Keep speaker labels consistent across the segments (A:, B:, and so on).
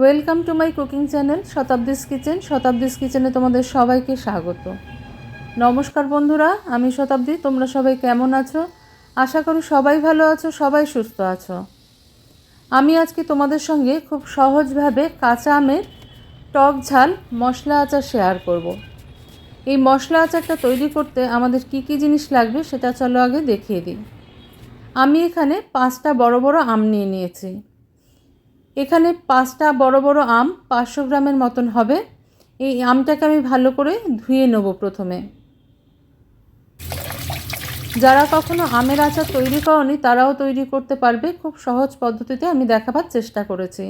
A: Welcome to my cooking channel Shatabdi's kitchen Shatabdi's কিচেনে তোমাদের সবাইকে স্বাগত। নমস্কার বন্ধুরা, আমি শতাব্দী, তোমরা সবাই কেমন আছো? আশা করি সবাই ভালো আছো, সবাই সুস্থ আছো। আমি আজকে তোমাদের সঙ্গে খুব সহজভাবে কাঁচা আমের টক ঝাল, মশলা আচার শেয়ার করব। এই মশলা আচারটা তৈরি করতে আমাদের কি কি জিনিস লাগবে সেটা চলো আগে দেখিয়ে দিই। আমি এখানে পাঁচটা বড় বড় আম নিয়ে নিয়েছি। এখানে পাঁচটা বড় বড় আম পাঁচশো গ্রামের মতন হবে। এই আমটাকে আমি ভালো করে ধুয়ে নেব প্রথমে। যারা কখনো আমের আচার তৈরি করনি, তারাও তৈরি করতে পারবে। খুব সহজ পদ্ধতিতে আমি দেখাবার চেষ্টা করেছি।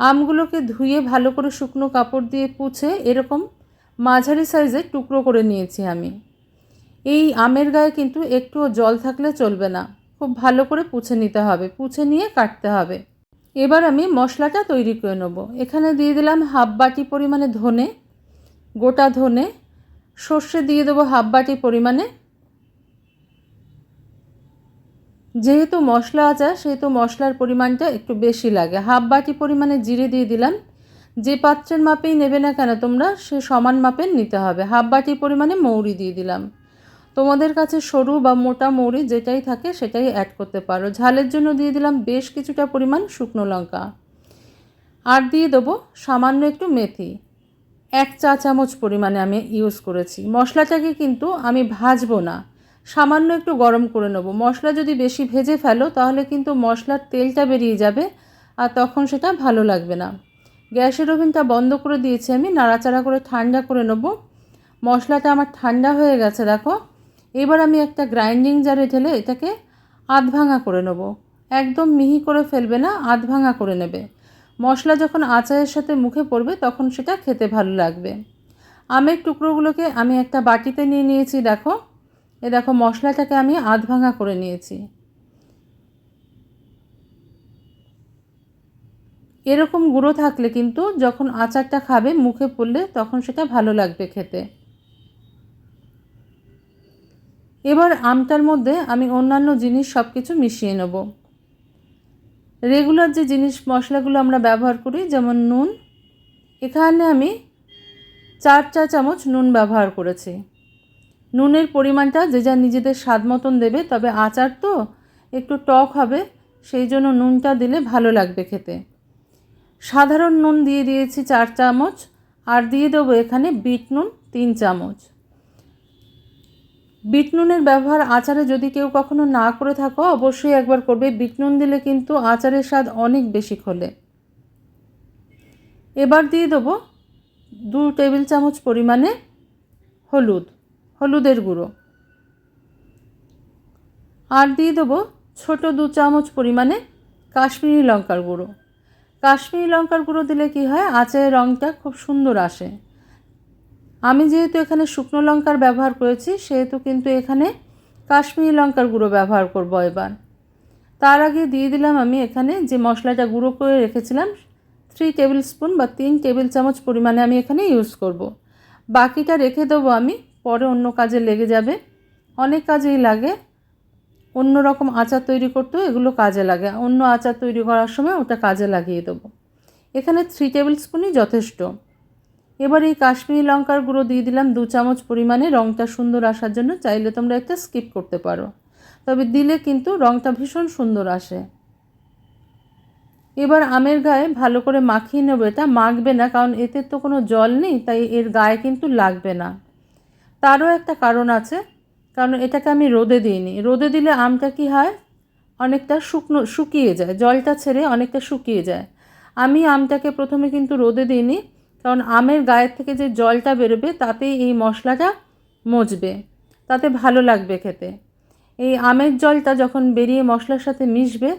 A: আমগুলোকে ধুয়ে ভালো করে শুকনো কাপড় দিয়ে পুছে এরকম মাঝারি সাইজের টুকরো করে নিয়েছি আমি। এই আমের গায়ে কিন্তু একটুও জল থাকলে চলবে না। খুব ভালো করে পুছে নিতে হবে। পুছে নিয়ে কাটতে হবে। এবার আমি মশলাটা তৈরি করে নেব। এখানে দিয়ে দিলাম হাফ বাটি পরিমাণে ধনে, গোটা ধনে, সর্ষে দিয়ে দেবো হাফ বাটি পরিমাণে। যেহেতু মশলা আচার সেহেতু মশলার পরিমাণটা একটু বেশি লাগে। হাফ বাটি পরিমাণে জিরে দিয়ে দিলাম। যে পাত্রের মাপেই নেবে না কেন, তোমরা সে সমান মাপের নিতে হবে। হাফ বাটি পরিমাণে মৌরি দিয়ে দিলাম। তোমাদের কাছে সরু বা মোটা মৌরি যেটাই থাকে সেটাই অ্যাড করতে পারো। ঝালের জন্য দিয়ে দিলাম বেশ কিছুটা পরিমাণ শুকনো লঙ্কা। আর দিয়ে দেবো সামান্য একটু মেথি। এক চা চামচ পরিমাণে আমি ইউজ করেছি। মশলাটাকে কিন্তু আমি ভাজবো না। সামান্য একটু গরম করে নেব। মশলা যদি বেশি ভেজে ফেলো তাহলে কিন্তু মশলার তেলটা বেরিয়ে যাবে আর তখন সেটা ভালো লাগবে না। গ্যাসের ওভেনটা বন্ধ করে দিয়েছি আমি। নাড়াচাড়া করে ঠান্ডা করে নেব। মশলাটা আমার ঠান্ডা হয়ে গেছে, দেখো। এবার আমি একটা গ্রাইন্ডিং জারে ঢেলে এটাকে আধ ভাঙা করে নেব। একদম মিহি করে ফেলবে না, আধ ভাঙা করে নেবে। মশলা যখন আচারের সাথে মুখে পড়বে, তখন সেটা খেতে ভালো লাগবে। আমের টুকরোগুলোকে আমি একটা বাটিতে নিয়ে নিয়েছি, দেখো। এ দেখো, মশলাটাকে আমি আধ ভাঙা করে নিয়েছি। এরকম গুঁড়ো থাকলে কিন্তু যখন আচারটা খাবে, মুখে পড়লে, তখন সেটা ভালো লাগবে খেতে। এবার আমটার মধ্যে আমি অন্যান্য জিনিস সব কিছু মিশিয়ে নেব। রেগুলার যে জিনিস মশলাগুলো আমরা ব্যবহার করি, যেমন নুন, এখানে আমি চার চা চামচ নুন ব্যবহার করেছি। নুনের পরিমাণটা যে যা নিজেদের স্বাদ মতন দেবে, তবে আচার তো একটু টক হবে, সেই জন্য নুনটা দিলে ভালো লাগবে খেতে। সাধারণ নুন দিয়ে দিয়েছি চার চামচ, আর দিয়ে দেবো এখানে বিট নুন তিন চামচ। বিট নুনের ব্যবহার আচারে যদি কেউ কখনো না করে থাকো, অবশ্যই একবার করবে। বিট নুন দিলে কিন্তু আচারের স্বাদ অনেক বেশি খোলে। এবার দিয়ে দেবো দু টেবিল চামচ পরিমাণে হলুদ, হলুদের গুঁড়ো। আর দিয়ে দেবো ছোটো দু চামচ পরিমাণে কাশ্মীরি লঙ্কার গুঁড়ো। কাশ্মীরি লঙ্কার গুঁড়ো দিলে কি হয়, আচারের রঙটা খুব সুন্দর আসে। আমি যেহেতু এখানে শুকনো লঙ্কার ব্যবহার করেছি, সেহেতু কিন্তু এখানে কাশ্মীরি লঙ্কার গুঁড়ো ব্যবহার করব এবার। তার আগে দিয়ে দিলাম আমি এখানে যে মশলাটা গুঁড়ো করে রেখেছিলাম থ্রি টেবিল স্পুন বা তিন টেবিল চামচ পরিমাণে আমি এখানে ইউজ করব। বাকিটা রেখে দেবো আমি, পরে অন্য কাজে লেগে যাবে। অনেক কাজেই লাগে, অন্য রকম আচার তৈরি করতেও এগুলো কাজে লাগে। অন্য আচার তৈরি করার সময় ওটা কাজে লাগিয়ে দেবো। এখানে থ্রি টেবিল স্পুনই যথেষ্ট। এবার এই কাশ্মীরি লঙ্কার গুঁড়ো দিয়ে দিলাম দু চামচ পরিমাণে। রঙটা সুন্দর আসার জন্য চাইলে তোমরা একটা স্কিপ করতে পারো। তবে দিলে কিন্তু রঙটা ভীষণ সুন্দর আসে। এবার আমের গায়ে ভালো করে মাখিয়ে নেব এটা। মাখবে না, কারণ এতে তো কোনো জল নেই, তাই এর গায়ে কিন্তু লাগবে না। তারও একটা কারণ আছে, কারণ এটাকে আমি রোদে দিইনি। রোদে দিলে আমটা কি হয়? অনেকটা শুকনো, শুকিয়ে যায়। জলটা ছেড়ে অনেকটা শুকিয়ে যায়। আমি আমটাকে প্রথমে কিন্তু রোদে দিইনি। কারণ আমের গায়ের থেকে যে জলটা বেরোবে, তাতেই এই মশলাটা মজবে, তাতে ভালো লাগবে খেতে। এই আমের জলটা যখন বেরিয়ে মশলার সাথে মিশবে,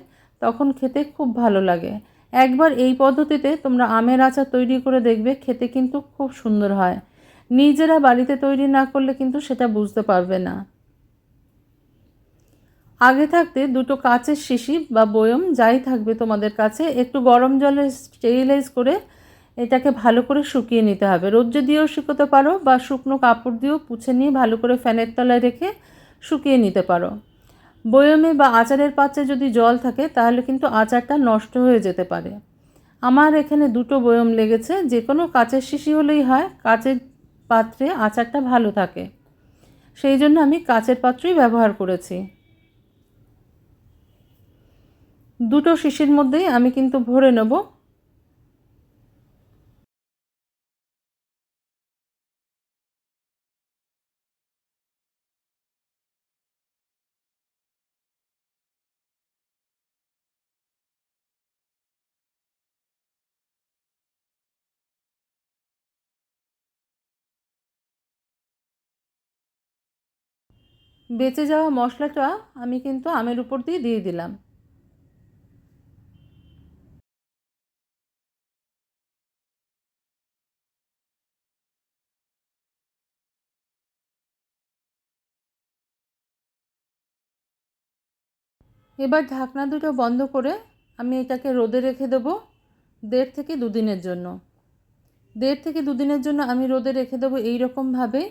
A: তখন খেতে খুব ভালো লাগে। একবার এই পদ্ধতিতে তোমরা আমের আচার তৈরি করে দেখবে, খেতে কিন্তু খুব সুন্দর হয়। নিজেরা বাড়িতে তৈরি না করলে কিন্তু সেটা বুঝতে পারবে না। আগে থাকতে দুটো কাচের শিশি বা বয়ম যাই থাকবে তোমাদের কাছে, একটু গরম জলে স্টেরিলাইজ করে এটাকে ভালো করে শুকিয়ে নিতে হবে। রোদ্রে দিয়েও শুকোতে পারো বা শুকনো কাপড় দিয়েও পুছে নিয়ে ভালো করে ফ্যানের তলায় রেখে শুকিয়ে নিতে পারো। বয়মে বা আচারের পাত্রে যদি জল থাকে তাহলে কিন্তু আচারটা নষ্ট হয়ে যেতে পারে। আমার এখানে দুটো বয়ম লেগেছে, যে কোনো কাচের শিশি হলেই হয়, কাচের পাত্রে আচারটা ভালো থাকে। সেই জন্য আমি কাচের পাত্রই ব্যবহার করেছি। দুটো শিশির মধ্যেই আমি কিন্তু ভরে নেব। বেঁচে যাওয়া মশলাটা আমি কিন্তু আমের উপর দিয়ে দিয়ে দিলাম। এবার ঢাকনা দুটো বন্ধ করে আমি এটাকে রোদে রেখে দেবো দেড় থেকে দুদিনের জন্য। দেড় থেকে দুদিনের জন্য আমি রোদে রেখে দেবো এইরকমভাবে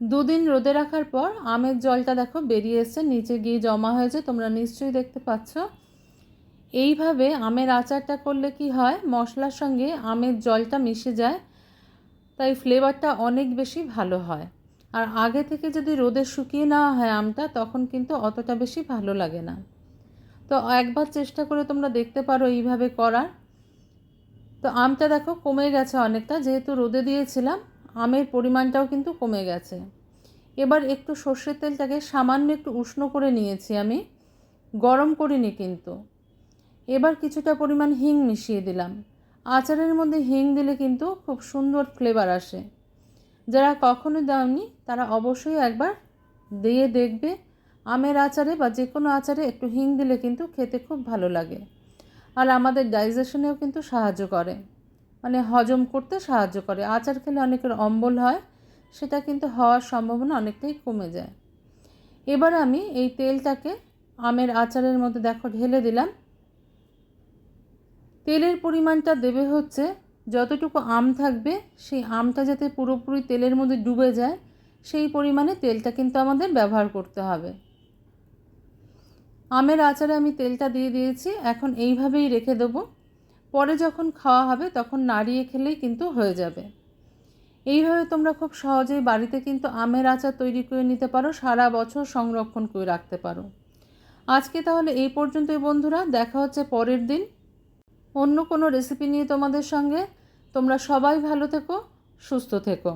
A: দুদিন রোদে রাখার পর আমের জলটা দেখো বেরিয়ে এসছে, নিচে গিয়ে জমা হয়েছে, তোমরা নিশ্চয়ই দেখতে পাচ্ছ। এইভাবে আমের আচারটা করলে কি হয়, মশলার সঙ্গে আমের জলটা মিশে যায়, তাই ফ্লেভারটা অনেক বেশি ভালো হয়। আর আগে থেকে যদি রোদে শুকিয়ে নেওয়া হয় আমটা, তখন কিন্তু অতটা বেশি ভালো লাগে না। তো একবার চেষ্টা করে তোমরা দেখতে পারো এইভাবে করার। তো আমটা দেখো কমে গেছে অনেকটা, যেহেতু রোদে দিয়েছিলাম আমের পরিমাণটাও কিন্তু কমে গেছে। এবার একটু সর্ষের তেলটাকে সামান্য একটু উষ্ণ করে নিয়েছি আমি। গরম করিনি কিন্তু। এবার কিছুটা পরিমাণ হিং মিশিয়ে দিলাম। আচারের মধ্যে হিং দিলে কিন্তু খুব সুন্দর ফ্লেভার আসে। যারা কখনো দাওনি, তারা অবশ্যই একবার দিয়ে দেখবে। আমের আচারে বা যে কোনো আচারে একটু হিং দিলে কিন্তু খেতে খুব ভালো লাগে। আর আমাদের ডাইজেশনেও কিন্তু সাহায্য করে। মানে হজম করতে সাহায্য করে। আচার খেলে অনেকের অম্বল হয়, সেটা কিন্তু হওয়ার সম্ভাবনা অনেকটাই কমে যায়। এবার আমি এই তেলটাকে আমের আচারের মধ্যে দেখো ঢেলে দিলাম। তেলের পরিমাণটা দেবে হচ্ছে যতটুকু আম থাকবে, সেই আমটা যাতে পুরোপুরি তেলের মধ্যে ডুবে যায়, সেই পরিমাণে তেলটা কিন্তু আমাদের ব্যবহার করতে হবে। আমের আচারে আমি তেলটা দিয়ে দিয়েছি, এখন এইভাবেই রেখে দেবো। পরে যখন খাওয়া হবে তখন নাড়িয়ে খেলেই কিন্তু হয়ে যাবে। এইভাবে তোমরা খুব সহজেই বাড়িতে কিন্তু আমের আচার তৈরি করে নিতে পারো, সারা বছর সংরক্ষণ করে রাখতে পারো। আজকে তাহলে এই পর্যন্তই বন্ধুরা, দেখা হচ্ছে পরের দিন। অন্য কোনো রেসিপি নিয়ে তোমাদের সঙ্গে। তোমরা সবাই ভালো থেকো, সুস্থ থেকো।